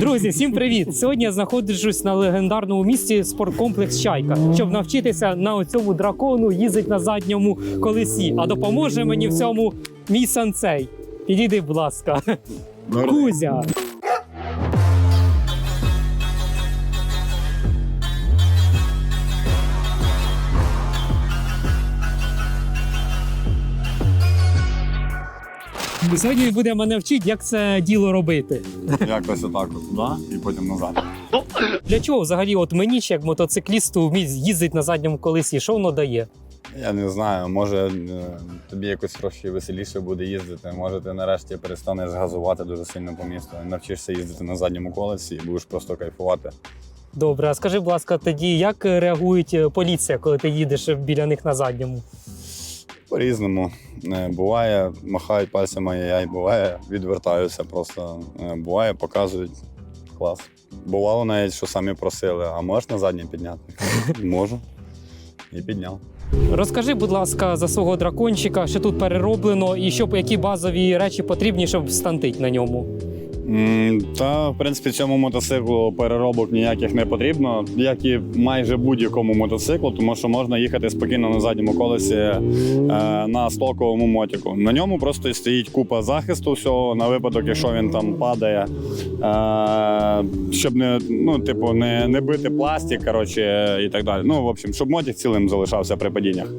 Друзі, всім привіт! Сьогодні я знаходжусь на легендарному місці спорткомплекс Чайка, щоб навчитися на цьому дракону їздити на задньому колесі. А допоможе мені в цьому мій санцей. Підійди, будь ласка. Кузя. Сьогодні буде мене вчити, як це діло робити. Якось отак от туди і потім назад. Для чого взагалі от мені, ще як мотоциклісту, вміть їздити на задньому колесі? Що воно дає? Я не знаю, може е, тобі якось трохи веселіше буде їздити. Може, ти нарешті перестанеш газувати дуже сильно по місту. і Навчишся їздити на задньому колесі і будеш просто кайфувати. Добре, а скажи, будь ласка, тоді як реагують е, поліція, коли ти їдеш біля них на задньому? По-різному. Е, Буває, махають пальцями яй, буває, відвертаються просто. Е, Буває, показують клас. Бувало навіть, що самі просили, а можеш на заднє підняти? Можу. І підняв. Розкажи, будь ласка, за свого дракончика, що тут перероблено, і що які базові речі потрібні, щоб стантить на ньому. Та, в принципі, цьому мотоциклу переробок ніяких не потрібно, як і майже будь-якому мотоциклу, тому що можна їхати спокійно на задньому колесі е, на стоковому мотику. На ньому просто стоїть купа захисту всього на випадок, якщо він там падає, е, щоб не, ну, типу, не, не бити пластик, коротше, і так далі. Ну, в общем, щоб мотик цілим залишався при падіннях.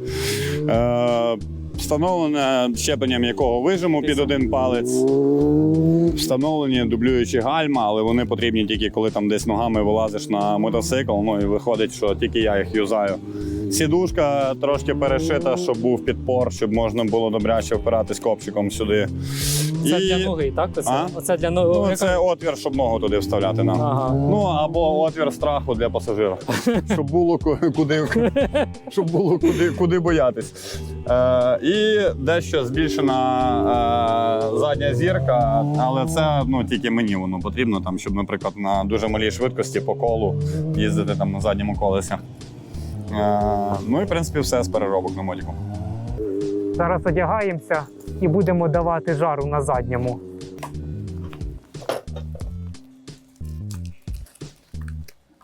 Встановлене щепленням м'якого вижиму під один палець. Встановлені дублюючі гальма, але вони потрібні тільки коли там десь ногами вилазиш на мотоцикл. Ну і виходить, що тільки я їх юзаю. Сідушка трошки перешита, щоб був підпор, щоб можна було добряче впиратись копчиком сюди. Це І- для ноги, так? Оце, А? оце для ноги. Ну, це отвір, щоб ногу туди вставляти нам. Ага. Ну або отвір страху для пасажира, щоб було ку- куди, щоб було куди, куди боятись. Е, і дещо збільшена е, задня зірка, але це ну тільки мені воно потрібно, там, щоб, наприклад, на дуже малій швидкості по колу їздити там на задньому колесі. Е, ну і в принципі все з переробок на модіку. Зараз одягаємося і будемо давати жару на задньому.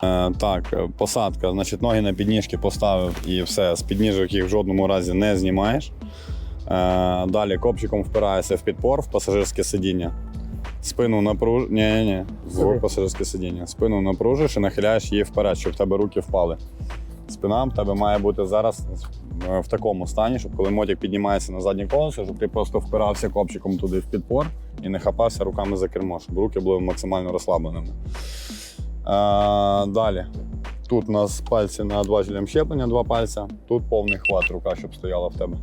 Е, так, е, посадка, значить, ноги на підніжки поставив і все, з підніжок їх в жодному разі не знімаєш. Е, далі копчиком впираєшся в підпор, в пасажирське сидіння. Спину напруж... Ні, ні, ні, в пасажирське сидіння. Спину напружиш і нахиляєш її вперед, щоб в тебе руки впали. Спина в тебе має бути зараз е, в такому стані, щоб коли мотик піднімається на заднє колесо, щоб ти просто впирався копчиком туди в підпор і не хапався руками за кермо, щоб руки були максимально розслабленими. А, далі. Тут у нас пальці над важелем щеплення, два пальця. Тут повний хват, рука, щоб стояла в тебе.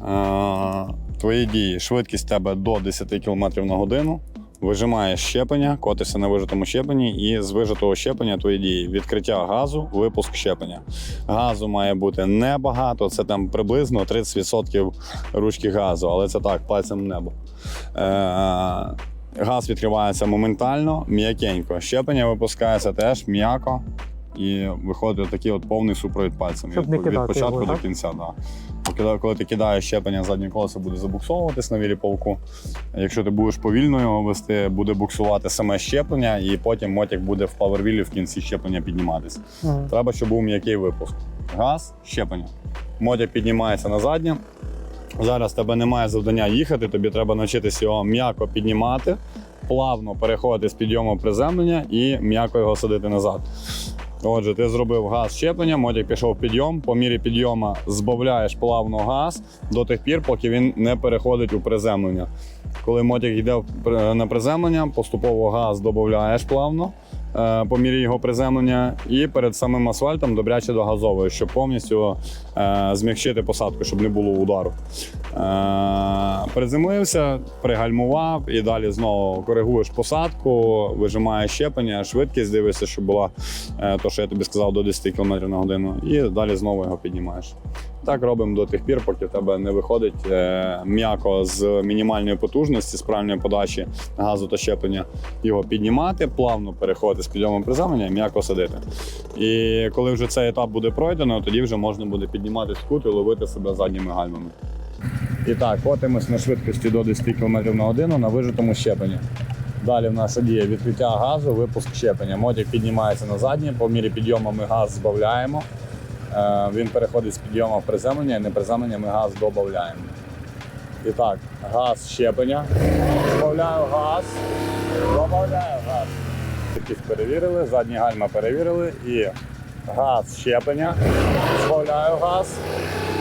А, твої дії. Швидкість тебе до 10 км на годину. Вижимаєш щеплення, котишся на вижитому щепленні, і з вижитого щеплення твої дії. Відкриття газу, випуск щеплення. Газу має бути небагато, це там приблизно 30% ручки газу, але це так, пальцем в небо. Е, Газ відкривається моментально, м'якенько. Щеплення випускається теж м'яко. І виходить такий от повний супровід пальцем. Щоб не від, кидати від початку його, до так? кінця. Да. Коли, коли ти кидаєш щеплення заднє колесо, буде забуксовуватись на вілі полку. Якщо ти будеш повільно його вести, буде буксувати саме щеплення, і потім мотик буде в павервілі в кінці щеплення підніматись. Треба, щоб був м'який випуск. Газ, щеплення. Мотик піднімається на заднє. Зараз тебе немає завдання їхати, тобі треба навчитися його м'яко піднімати, плавно переходити з підйому приземлення і м'яко його садити назад. Отже, ти зробив газ щеплення, мотик пішов підйом. По мірі підйому збавляєш плавно газ до тих пір, поки він не переходить у приземлення. Коли мотик йде на приземлення, поступово газ додаєш плавно по мірі його приземлення, і перед самим асфальтом добряче догазовуєш, щоб повністю е, змягчити посадку, щоб не було удару. Е, приземлився, пригальмував і далі знову коригуєш посадку, вижимаєш щеплення, швидкість дивишся, щоб була е, то, що я тобі сказав, до 10 км на годину, і далі знову його піднімаєш. Так робимо до тих пір, поки в тебе не виходить е, м'яко з мінімальної потужності, з правильної подачі газу та щеплення, його піднімати, плавно переходити з підйомом приземлення і м'яко садити. І коли вже цей етап буде пройдено, тоді вже можна буде піднімати скут і ловити себе задніми гальмами. І так, котимось на швидкості до 10 км на годину на вижитому щепленні. Далі в нас діє відкриття газу, випуск щеплення. Мотик піднімається на заднє, по мірі підйому ми газ збавляємо. Е, Він переходить з підйому в приземлення, і не приземлення ми газ додаємо. І так, газ щеплення. Збавляю газ, додаю газ. Таких перевірили, задні гальма перевірили і газ щеплення. Збавляю газ,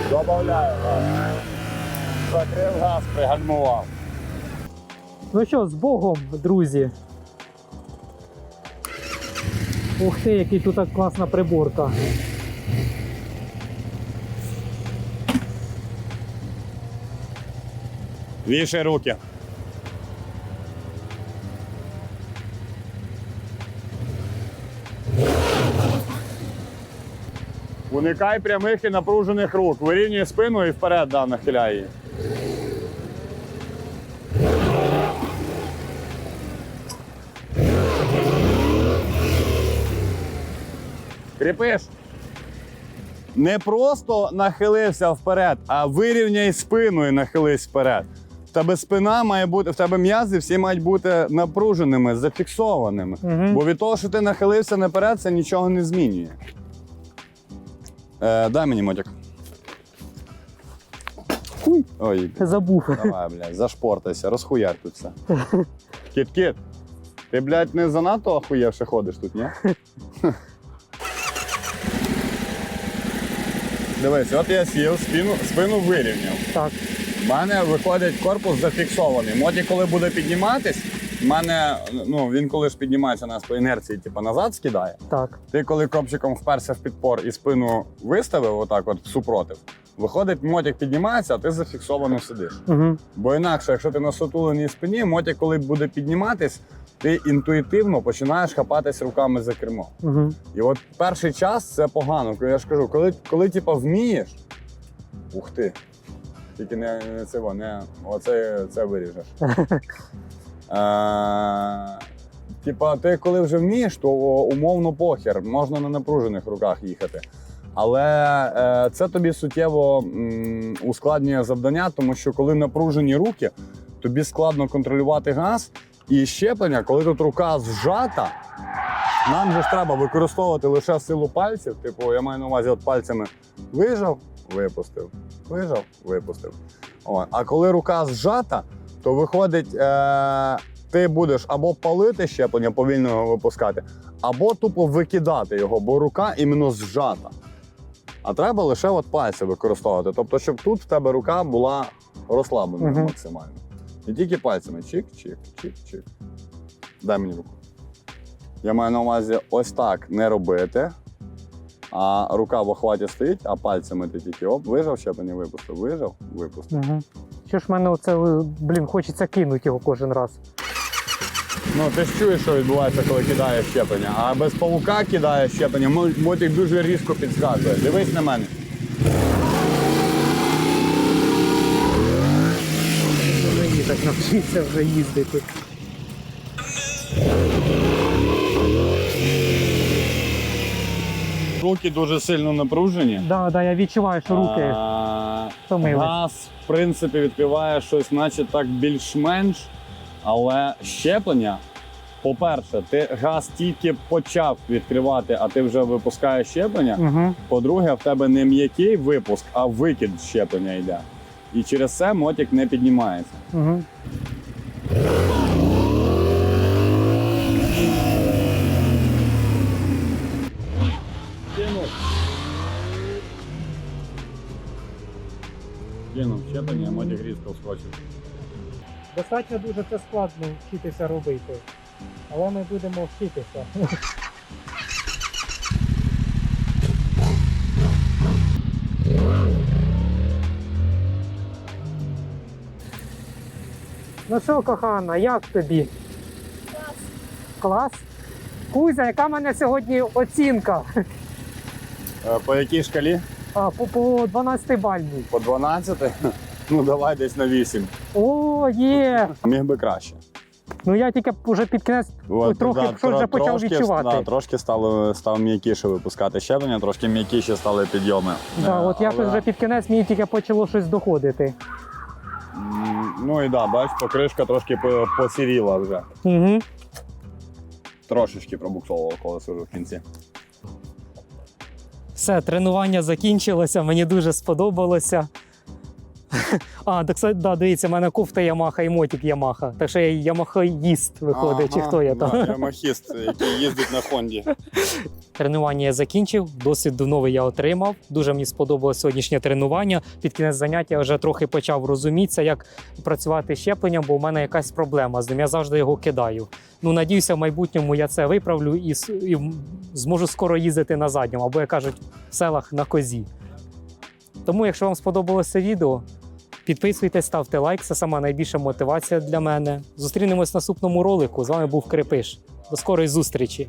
додаю газ. Закрив газ, пригальмував. Ну що, з Богом, друзі. Ух ти, який тут класна приборка. Вішай руки. Уникай прямих і напружених рук. Вирівнюй спину і вперед да, нахиляй її. Кріпиш. Не просто нахилився вперед, а вирівняй спину і нахились вперед. Тебе спина має бути, в тебе м'язи всі мають бути напруженими, зафіксованими. Мгм. Бо від того, що ти нахилився наперед, це нічого не змінює. Е, дай мені мотик. Хуй. Ой, Забув. давай, блядь, зашпортайся, розхуяр тут все. Кіт-кіт, ти, блядь, не занадто охуєвше ходиш тут, ні? Дивись, от я сів, спину, спину вирівняв. Так. У мене виходить корпус зафіксований. Моді, коли буде підніматись, в мене, ну він коли ж піднімається нас по інерції, типу назад скидає. Так. Ти коли копчиком вперся в підпор і спину виставив, отак, от супротив, виходить, мотик піднімається, а ти зафіксовано сидиш. Угу. Бо інакше, якщо ти на сутуленій спині, мотик, коли буде підніматись, ти інтуїтивно починаєш хапатись руками за кермо. Угу. І от перший час це погано. Я ж кажу, коли, коли типа, вмієш, ух ти. Тільки не, не це, во, не оце це виріжеш. Типа, ти коли вже вмієш, то умовно похер, можна на напружених руках їхати. Але е, це тобі суттєво м, ускладнює завдання, тому що коли напружені руки, тобі складно контролювати газ і щеплення, коли тут рука зжата, нам же ж треба використовувати лише силу пальців. Типу, я маю на увазі от пальцями вижав, випустив, вижав, випустив. О, а коли рука зжата, то виходить, е- ти будеш або палити щеплення, повільно його випускати, або тупо викидати його, бо рука іменно зжата. А треба лише от пальці використовувати. Тобто, щоб тут в тебе рука була розслаблена Мгм. максимально. І тільки пальцями чик-чик, чик-чик. Дай мені руку. Я маю на увазі ось так не робити. А рука в охваті стоїть, а пальцями ти тільки оп, вижав щеплення, випустив, вижав, випустив. Угу. Що ж в мене оце, блін, хочеться кинути його кожен раз. Ну, ти ж чуєш, що відбувається, коли кидаєш щеплення. А без павука кидає щеплення, мо- мотик дуже різко підскакує. Дивись на мене. Мені так навчиться вже їздити. Руки дуже сильно напружені. Да, да, я відчуваю, що руки. А, втомились. Газ, в принципі, відкриває щось, наче так більш-менш. Але щеплення, по-перше, ти газ тільки почав відкривати, а ти вже випускаєш щеплення. Угу. По-друге, в тебе не м'який випуск, а викид щеплення йде. І через це мотик не піднімається. Угу. Кинув щеплення, мотик різко вскочив. Достатньо дуже це складно вчитися робити. Але ми будемо вчитися. Ну що, кохана, як тобі? Клас. Клас? Кузя, яка в мене сьогодні оцінка? Е, По якій шкалі? А, по, по 12 бальній. По 12? Ну давай десь на 8. О, є! Міг би краще. Ну я тільки вже під кінець От, трохи да, щось вже почав трошки, відчувати. Да, трошки стало, став м'якіше випускати щеплення, трошки м'якіші стали підйоми. Да, Е, от якось але, вже під кінець мені тільки почало щось доходити. Ну і да, бач, покришка трошки посіріла вже. Угу. Трошечки пробуксовувало колесо вже в кінці. Все, тренування закінчилося, мені дуже сподобалося. А, так да, дивіться, в мене кофта Ямаха і мотик Ямаха. Так що я ямахоїст виходить, чи хто я там. Да, ямахіст, який їздить на Хонді. Тренування я закінчив, досвід новий я отримав. Дуже мені сподобалось сьогоднішнє тренування. Під кінець заняття я вже трохи почав розумітися, як працювати щепленням, бо в мене якась проблема з ним. Я завжди його кидаю. Ну, надіюся, в майбутньому я це виправлю і, і зможу скоро їздити на задньому, або як кажуть, в селах на козі. Тому, якщо вам сподобалося відео, підписуйтесь, ставте лайк. Це сама найбільша мотивація для мене. Зустрінемось в наступному ролику. З вами був Крепиш. До скорої зустрічі!